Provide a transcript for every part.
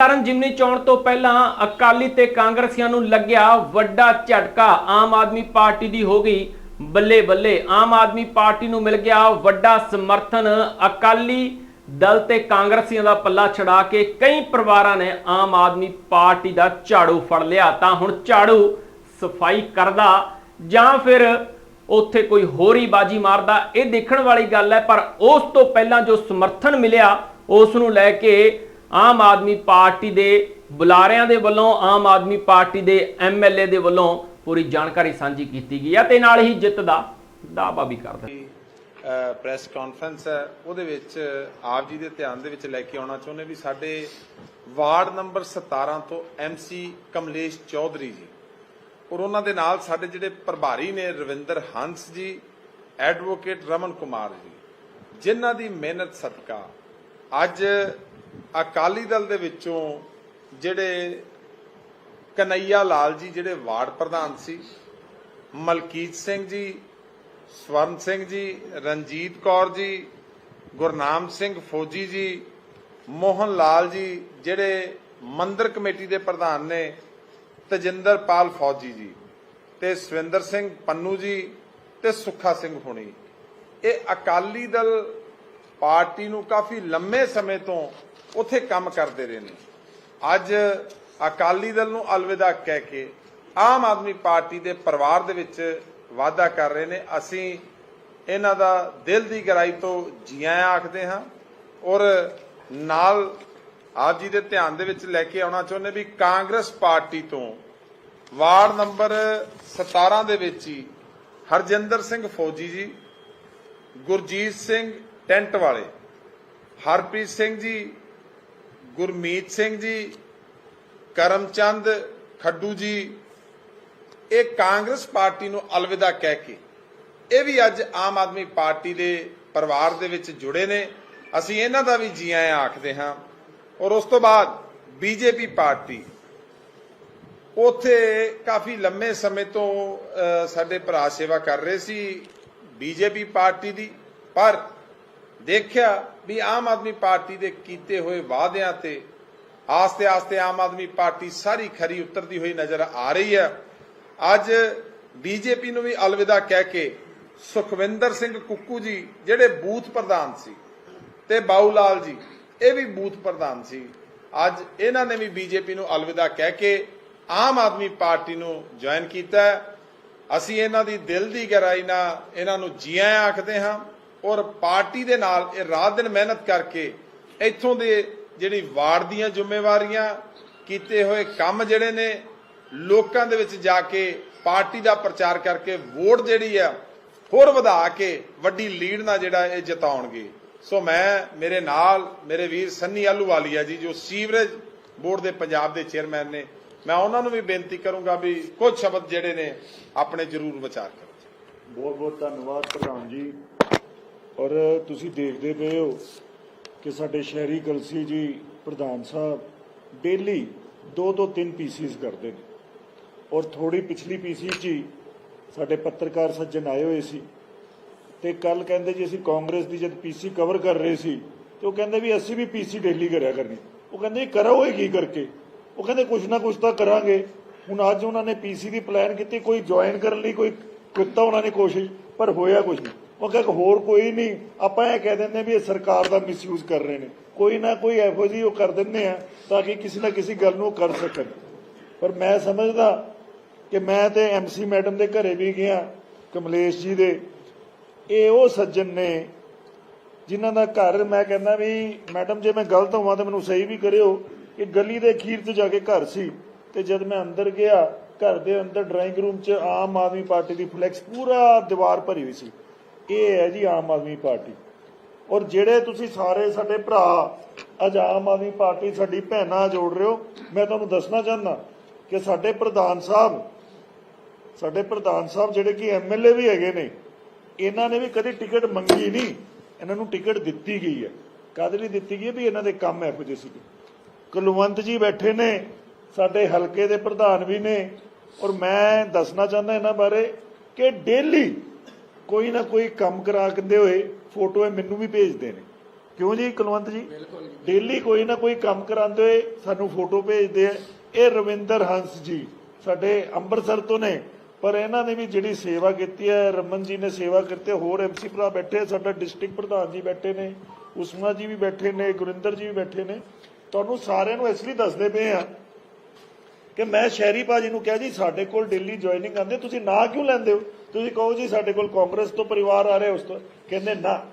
ਕਾਰਨ ਜਿਮਨੀ ਚੋਣ ਤੋਂ ਪਹਿਲਾਂ ਅਕਾਲੀ ਤੇ ਕਾਂਗਰਸੀਆਂ ਨੂੰ ਲੱਗਿਆ ਵੱਡਾ ਝਟਕਾ। ਆਮ ਆਦਮੀ ਪਾਰਟੀ ਦੀ ਹੋ ਗਈ ਬੱਲੇ ਬੱਲੇ। ਆਮ ਆਦਮੀ ਪਾਰਟੀ ਨੂੰ ਮਿਲ ਗਿਆ ਵੱਡਾ ਸਮਰਥਨ। ਅਕਾਲੀ ਦਲ ਤੇ ਕਾਂਗਰਸੀਆਂ ਦਾ ਪੱਲਾ ਛਡਾ ਕੇ ਕਈ ਪਰਿਵਾਰਾਂ ਨੇ ਆਮ ਆਦਮੀ ਪਾਰਟੀ ਦਾ ਝਾੜੂ ਫੜ ਲਿਆ। ਤਾਂ ਹੁਣ ਝਾੜੂ ਸਫ਼ਾਈ ਕਰਦਾ ਜਾਂ ਫਿਰ ਉੱਥੇ ਕੋਈ ਹੋਰ ਹੀ ਬਾਜੀ ਮਾਰਦਾ, ਇਹ ਦੇਖਣ ਵਾਲੀ ਗੱਲ ਹੈ। ਪਰ ਉਸ ਤੋਂ ਪਹਿਲਾਂ ਜੋ ਸਮਰਥਨ ਮਿਲਿਆ, ਉਸ ਨੂੰ ਲੈ ਕੇ ਆਮ ਆਦਮੀ ਪਾਰਟੀ ਦੇ ਬੁਲਾਰਿਆਂ ਦੇ ਵੱਲੋਂ, ਆਮ ਆਦਮੀ ਪਾਰਟੀ ਦੇ ਐਮਐਲਏ ਦੇ ਵੱਲੋਂ ਪੂਰੀ ਜਾਣਕਾਰੀ ਸਾਂਝੀ ਕੀਤੀ ਗਈ ਹੈ ਤੇ ਨਾਲ ਹੀ ਜਿੱਤ ਦਾ ਦਾਅਵਾ ਵੀ ਕਰਦਾ ਪ੍ਰੈਸ ਕਾਨਫਰੰਸ ਹੈ। ਉਹਦੇ ਵਿੱਚ ਆਪ ਜੀ ਦੇ ਧਿਆਨ ਦੇ ਵਿੱਚ ਲੈ ਕੇ ਆਉਣਾ ਚਾਹੁੰਦੇ ਵੀ ਸਾਡੇ ਵਾਰਡ ਨੰਬਰ 17 ਤੋਂ ਐਮਸੀ ਕਮਲੇਸ਼ ਚੌਧਰੀ ਜੀ। ਔਰ ਉਹਨਾਂ ਦੇ ਨਾਲ ਸਾਡੇ ਜਿਹੜੇ ਪ੍ਰਭਾਰੀ ਨੇ ਰਵਿੰਦਰ ਹੰਸ ਜੀ ਐਡਵੋਕੇਟ ਰਮਨ ਕੁਮਾਰ ਜੀ, ਜਿਨ੍ਹਾਂ ਦੀ ਮਿਹਨਤ ਸਦਕਾ ਅੱਜ ਅਕਾਲੀ ਦਲ ਦੇ ਵਿੱਚੋਂ ਜਿਹੜੇ ਕਨਈਆ ਲਾਲ ਜੀ, ਜਿਹੜੇ ਵਾਰਡ ਪ੍ਰਧਾਨ ਸੀ, ਮਲਕੀਤ ਸਿੰਘ ਜੀ, ਸਵਰਨ ਸਿੰਘ ਜੀ, ਰਣਜੀਤ ਕੌਰ ਜੀ, ਗੁਰਨਾਮ ਸਿੰਘ ਫੌਜੀ ਜੀ, ਮੋਹਨ ਲਾਲ ਜੀ, ਜਿਹੜੇ ਮੰਦਰ ਕਮੇਟੀ ਦੇ ਪ੍ਰਧਾਨ ਨੇ ਤਜਿੰਦਰਪਾਲ ਫੌਜੀ ਜੀ ਤੇ ਸਵਿੰਦਰ ਸਿੰਘ ਪੰਨੂ ਜੀ ਤੇ ਸੁੱਖਾ ਸਿੰਘ ਹੁਣੀ। ਇਹ ਅਕਾਲੀ ਦਲ ਪਾਰਟੀ ਨੂੰ ਕਾਫੀ ਲੰਮੇ ਸਮੇਂ ਤੋਂ ਉੱਥੇ ਕੰਮ ਕਰਦੇ ਰਹੇ ਨੇ। ਅੱਜ ਅਕਾਲੀ ਦਲ ਨੂੰ ਅਲਵਿਦਾ ਕਹਿ ਕੇ ਆਮ ਆਦਮੀ ਪਾਰਟੀ ਦੇ ਪਰਿਵਾਰ ਦੇ ਵਿੱਚ ਵਾਅਦਾ ਕਰ ਰਹੇ ਨੇ। ਅਸੀਂ ਇਹਨਾਂ ਦਾ ਦਿਲ ਦੀ ਗਹਿਰਾਈ ਤੋਂ ਜੀਆਂ ਆਖਦੇ ਹਾਂ ਔਰ ਨਾਲ ਆਪ ਜੀ ਦੇ ਧਿਆਨ ਦੇ ਵਿੱਚ ਲੈ ਕੇ ਆਉਣਾ ਚਾਹੁੰਦੇ ਵੀ ਕਾਂਗਰਸ ਪਾਰਟੀ ਤੋਂ ਵਾਰਡ ਨੰਬਰ 17 ਦੇ ਵਿੱਚ ਹੀ ਹਰਜਿੰਦਰ ਸਿੰਘ ਫੌਜੀ ਜੀ, ਗੁਰਜੀਤ ਸਿੰਘ ਟੈਂਟ ਵਾਲੇ, ਹਰਪ੍ਰੀਤ ਸਿੰਘ ਜੀ ਗੁਰਮੀਤ ਸਿੰਘ ਜੀ, ਕਰਮਚੰਦ ਖੱਡੂ ਜੀ, ਇਹ ਕਾਂਗਰਸ ਪਾਰਟੀ ਨੂੰ ਅਲਵਿਦਾ ਕਹਿ ਕੇ, ਇਹ ਵੀ ਅੱਜ ਆਮ ਆਦਮੀ ਪਾਰਟੀ ਦੇ ਪਰਿਵਾਰ ਦੇ ਵਿੱਚ ਜੁੜੇ ਨੇ। ਅਸੀਂ ਇਹਨਾਂ ਦਾ ਵੀ ਜੀ ਆਇਆਂ ਆਖਦੇ ਹਾਂ। ਔਰ ਉਸ ਤੋਂ ਬਾਅਦ ਬੀਜੇਪੀ ਪਾਰਟੀ, ਉਥੇ ਕਾਫੀ ਲੰਮੇ ਸਮੇਂ ਤੋਂ ਸਾਡੇ ਭਰਾ ਸੇਵਾ ਕਰ ਰਹੇ ਸੀ ਬੀਜੇਪੀ ਪਾਰਟੀ ਦੀ। ਪਰ ਦੇਖਿਆ ਵੀ ਆਮ ਆਦਮੀ ਪਾਰਟੀ ਦੇ ਕੀਤੇ ਹੋਏ ਵਾਅਦਿਆਂ ਤੇ ਆਸਤੇ ਆਸਤੇ ਆਮ ਆਦਮੀ ਪਾਰਟੀ ਸਾਰੀ ਖਰੀ ਉਤਰਦੀ ਹੋਈ ਨਜ਼ਰ ਆ ਰਹੀ ਹੈ। ਅੱਜ ਬੀਜੇਪੀ ਨੂੰ ਵੀ ਅਲਵਿਦਾ ਕਹਿ ਕੇ ਸੁਖਵਿੰਦਰ ਸਿੰਘ ਕੁੱਕੂ ਜੀ, ਜਿਹੜੇ ਬੂਥ ਪ੍ਰਧਾਨ ਸੀ, ਤੇ ਬਾਊ ਲਾਲ ਜੀ, ਇਹ ਵੀ ਬੂਥ ਪ੍ਰਧਾਨ ਸੀ। ਅੱਜ ਇਹਨਾਂ ਨੇ ਵੀ ਬੀਜੇਪੀ ਨੂੰ ਅਲਵਿਦਾ ਕਹਿ ਕੇ ਆਮ ਆਦਮੀ ਪਾਰਟੀ ਨੂੰ ਜੁਆਇਨ ਕੀਤਾ ਅਸੀਂ ਇਹਨਾਂ ਦੀ ਦਿਲ ਦੀ ਗਹਿਰਾਈ ਨਾਲ ਇਹਨਾਂ ਨੂੰ ਜੀਆਂ ਆਖਦੇ ਹਾਂ। ਔਰ ਪਾਰਟੀ ਦੇ ਨਾਲ ਇਹ ਰਾਤ ਦਿਨ ਮਿਹਨਤ ਕਰਕੇ ਇੱਥੋਂ ਦੇ ਜਿਹੜੀ ਵਾਰਡ ਦੀਆਂ ਜ਼ਿੰਮੇਵਾਰੀਆਂ, ਕੀਤੇ ਹੋਏ ਕੰਮ ਜਿਹੜੇ ਨੇ, ਲੋਕਾਂ ਦੇ ਵਿੱਚ ਜਾ ਕੇ ਪਾਰਟੀ ਦਾ ਪ੍ਰਚਾਰ ਕਰਕੇ ਵੋਟ ਜਿਹੜੀ ਆ, ਹੋਰ ਵਧਾ ਕੇ ਵੱਡੀ ਲੀਡ ਨਾਲ ਜਿਹੜਾ ਇਹ ਜਿਤਾਉਣਗੇ। ਸੋ ਮੈਂ, ਮੇਰੇ ਨਾਲ, ਮੇਰੇ ਵੀਰ ਸੰਨੀ ਆਲੂਵਾਲੀਆ ਜੀ, ਜੋ ਸੀਵਰੇਜ ਬੋਰਡ ਦੇ ਪੰਜਾਬ ਦੇ ਚੇਅਰਮੈਨ ਨੇ, ਮੈਂ ਉਹਨਾਂ ਨੂੰ ਵੀ ਬੇਨਤੀ ਕਰੂੰਗਾ ਵੀ ਕੁਝ ਸ਼ਬਦ ਜਿਹੜੇ ਨੇ, ਆਪਣੇ ਜ਼ਰੂਰ ਵਿਚਾਰ ਕਰੋ। ਬਹੁਤ ਬਹੁਤ ਧੰਨਵਾਦ ਪ੍ਰਧਾਨ ਜੀ। ਔਰ ਤੁਸੀਂ ਦੇਖਦੇ ਪਏ ਹੋ ਕਿ ਸਾਡੇ ਸ਼ਹਿਰੀ ਕਲਸੀ ਜੀ ਪ੍ਰਧਾਨ ਸਾਹਿਬ ਡੇਲੀ ਦੋ ਤੋਂ ਤਿੰਨ ਪੀਸੀਸ ਕਰਦੇ ਨੇ। ਔਰ ਥੋੜੀ ਪਿਛਲੀ ਪੀਸੀ ਚ ਹੀ ਸਾਡੇ ਪੱਤਰਕਾਰ ਸੱਜਣ ਆਏ ਹੋਏ ਸੀ ਤੇ ਕੱਲ ਕਹਿੰਦੇ ਜੀ ਅਸੀਂ ਕਾਂਗਰਸ ਦੀ ਜਦ ਪੀਸੀ ਕਵਰ ਕਰ ਰਹੇ ਸੀ ਤੇ ਉਹ ਕਹਿੰਦੇ ਵੀ ਅਸੀਂ ਵੀ ਪੀਸੀ ਡੇਲੀ ਕਰਿਆ ਕਰਨੀ। ਉਹ ਕਹਿੰਦੇ ਇਹ ਕਰੋਗੇ ਕੀ ਕਰਕੇ? ਉਹ ਕਹਿੰਦੇ ਕੁਛ ਨਾ ਕੁਛ ਤਾਂ ਕਰਾਂਗੇ। ਹੁਣ ਅੱਜ ਉਹਨਾਂ ਨੇ ਪੀਸੀ ਦੀ ਪਲਾਨ ਕੀਤੀ, ਕੋਈ ਜੁਆਇਨ ਕਰਨ ਲਈ ਕੋਈ ਕੀਤਾ ਉਹਨਾਂ ਨੇ ਕੋਸ਼ਿਸ਼, ਪਰ ਹੋਇਆ ਕੁਛ ਨਹੀਂ। ਉਹ ਕਹਿੰਦੇ ਹੋਰ ਕੋਈ ਨਹੀਂ। ਆਪਾਂ ਇਹ ਕਹਿ ਦਿੰਦੇ ਵੀ ਇਹ ਸਰਕਾਰ ਦਾ ਮਿਸਯੂਜ਼ ਕਰ ਰਹੇ ਨੇ। ਕੋਈ ਨਾ ਕੋਈ ਇਹੋ ਜਿਹੀ ਉਹ ਕਰ ਦਿੰਦੇ ਆ ਤਾਂ ਕਿ ਕਿਸੇ ਨਾ ਕਿਸੇ ਗੱਲ ਨੂੰ ਉਹ ਕਰ ਸਕਣ। ਪਰ ਮੈਂ ਸਮਝਦਾ ਕਿ ਮੈਂ ਤੇ ਐਮਸੀ ਮੈਡਮ ਦੇ ਘਰੇ ਵੀ ਗਿਆ, ਕਮਲੇਸ਼ ਜੀ ਦੇ। ਇਹ ਉਹ ਸੱਜਣ ਨੇ ਜਿਨ੍ਹਾਂ ਦਾ ਘਰ ਮੈਂ ਕਹਿੰਦਾ ਵੀ, ਮੈਡਮ, ਜੇ ਮੈਂ ਗਲਤ ਹੋਵਾਂ ਤਾਂ ਮੈਨੂੰ ਸਹੀ ਵੀ ਕਰਿਓ। ਕਿ ਗਲੀ ਦੇ ਅਖੀਰ 'ਚ ਜਾ ਕੇ ਘਰ ਸੀ ਤੇ ਜਦ ਮੈਂ ਅੰਦਰ ਗਿਆ, ਘਰ ਦੇ ਅੰਦਰ ਡਰਾਇੰਗ ਰੂਮ 'ਚ ਆਮ ਆਦਮੀ ਪਾਰਟੀ ਦੀ ਫਲੈਕਸ ਪੂਰਾ ਦੀਵਾਰ ਭਰੀ ਹੋਈ ਸੀ। ਇਹ ਹੈ ਜੀ ਆਮ ਆਦਮੀ ਪਾਰਟੀ। ਔਰ ਜਿਹੜੇ ਤੁਸੀਂ ਸਾਰੇ ਸਾਡੇ ਭਰਾ ਅੱਜ ਆਮ ਆਦਮੀ ਪਾਰਟੀ ਸਾਡੀ ਭੈਣਾਂ ਜੋੜ ਰਹੇ ਹੋ, ਮੈਂ ਤੁਹਾਨੂੰ ਦੱਸਣਾ ਚਾਹੁੰਦਾ ਕਿ ਸਾਡੇ ਪ੍ਰਧਾਨ ਸਾਹਿਬ, ਸਾਡੇ ਪ੍ਰਧਾਨ ਸਾਹਿਬ ਜਿਹੜੇ ਕਿ ਐਮਐਲਏ ਵੀ ਹੈਗੇ ਨੇ, ਇਹਨਾਂ ਨੇ ਵੀ ਕਦੇ ਟਿਕਟ ਮੰਗੀ ਨਹੀਂ। ਇਹਨਾਂ ਨੂੰ ਟਿਕਟ ਦਿੱਤੀ ਗਈ ਹੈ। ਕਾਹਦੇ ਲਈ ਦਿੱਤੀ ਗਈ ਹੈ? ਵੀ ਇਹਨਾਂ ਦੇ ਕੰਮ ਇਹੋ ਜਿਹੇ ਸੀਗੇ। ਕੁਲਵੰਤ ਜੀ ਬੈਠੇ ਨੇ, ਸਾਡੇ ਹਲਕੇ ਦੇ ਪ੍ਰਧਾਨ ਵੀ ਨੇ। ਔਰ ਮੈਂ ਦੱਸਣਾ ਚਾਹੁੰਦਾ ਇਹਨਾਂ ਬਾਰੇ ਕਿ ਡੇਲੀ ਕੋਈ ਨਾ ਕੋਈ ਕੰਮ ਕਰਾ ਕਹਿੰਦੇ ਹੋਏ ਫੋਟੋਆਂ ਮੈਨੂੰ ਵੀ ਭੇਜਦੇ ਨੇ। ਕਿਉਂ ਜੀ ਕੁਲਵੰਤ ਜੀ? ਡੇਲੀ ਕੋਈ ਨਾ ਕੋਈ ਕੰਮ ਕਰਾਉਂਦੇ ਹੋਏ ਸਾਨੂੰ ਫੋਟੋ ਭੇਜਦੇ ਆ। ਇਹ ਰਵਿੰਦਰ ਹੰਸ ਜੀ ਸਾਡੇ ਅੰਮ੍ਰਿਤਸਰ ਤੋਂ ਨੇ ਪਰ ਇਹਨਾਂ ਨੇ ਵੀ ਜਿਹੜੀ ਸੇਵਾ ਕੀਤੀ ਹੈ ਰਮਨ ਜੀ ਨੇ ਸੇਵਾ ਹੈ, ਹੋਰ ਐਮਸੀ ਭਰਾ ਬੈਠੇ ਸਾਡਾ ਡਿਸਟ੍ਰਿਕਟ ਪ੍ਰਧਾਨ ਜੀ ਬੈਠੇ ਨੇ ਉਸਮਾ ਜੀ ਵੀ ਬੈਠੇ ਨੇ ਗੁਰਿੰਦਰ ਜੀ ਵੀ ਬੈਠੇ ਨੇ। ਤੁਹਾਨੂੰ ਸਾਰਿਆਂ ਨੂੰ ਇਸ ਲਈ ਦੱਸਦੇ ਪਏ ਆ ਕਿ ਮੈਂ ਸ਼ਹਿਰੀ ਭਾਜੀ ਨੂੰ ਕਿਹਾ ਜੀ, ਸਾਡੇ ਕੋਲ ਦਿੱਲੀ ਜੁਆਇਨਿੰਗ ਆਉਂਦੇ ਤੁਸੀਂ ਨਾ ਕਿਉਂ ਲੈਂਦੇ ਹੋ? ਤੁਸੀਂ ਕਹੋ ਜੀ, ਸਾਡੇ ਕੋਲ ਕਾਂਗਰਸ ਤੋਂ ਪਰਿਵਾਰ ਆ ਰਿਹਾ, ਉਸ ਤੋਂ ਕਹਿੰਦੇ ਨਾ।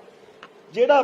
ਜਿਹੜਾ